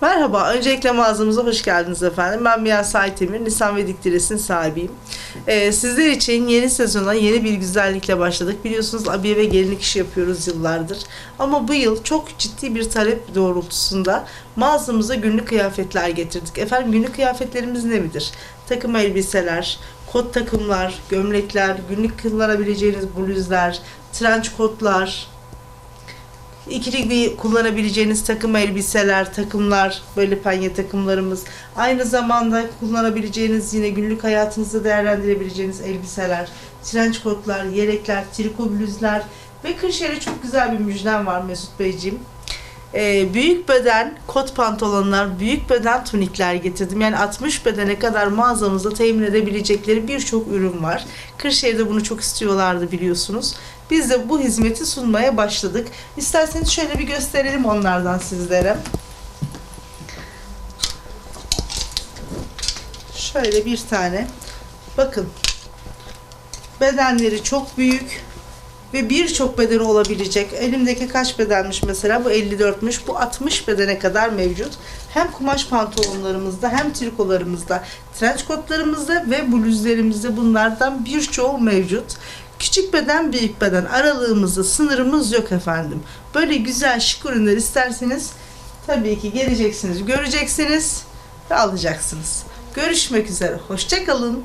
Merhaba, öncelikle mağazamıza hoş geldiniz efendim. Ben Mia Saytemir, Nisan ve Diktires'in sahibiyim. Ee, sizler için yeni sezona yeni bir güzellikle başladık. Biliyorsunuz abiye ve gelinlik işi yapıyoruz yıllardır. Ama bu yıl çok ciddi bir talep doğrultusunda mağazamıza günlük kıyafetler getirdik. Efendim günlük kıyafetlerimiz ne midir? Takım elbiseler, kot takımlar, gömlekler, günlük kullanabileceğiniz bluzlar, trench kotlar, İkili bir kullanabileceğiniz takım elbiseler, takımlar, böyle penye takımlarımız. Aynı zamanda kullanabileceğiniz yine günlük hayatınızda değerlendirebileceğiniz elbiseler, trench kotlar, yelekler, triko bluzlar ve kışları çok güzel bir müjdem var Mesut Beyciğim. Ee, büyük beden kot pantolonlar, büyük beden tunikler getirdim. Yani 60 bedene kadar mağazamızda temin edebilecekleri birçok ürün var. Kırşehir'de bunu çok istiyorlardı biliyorsunuz. Biz de bu hizmeti sunmaya başladık. İsterseniz şöyle bir gösterelim onlardan sizlere. Şöyle bir tane. Bakın. Bedenleri çok büyük ve birçok bedeni olabilecek. Elimdeki kaç bedenmiş mesela? Bu 54'müş. Bu 60 bedene kadar mevcut. Hem kumaş pantolonlarımızda hem trikolarımızda, trench kotlarımızda ve bluzlerimizde bunlardan birçoğu mevcut. Küçük beden, büyük beden aralığımızda sınırımız yok efendim. Böyle güzel şık ürünler isterseniz tabii ki geleceksiniz, göreceksiniz ve alacaksınız. Görüşmek üzere. Hoşçakalın.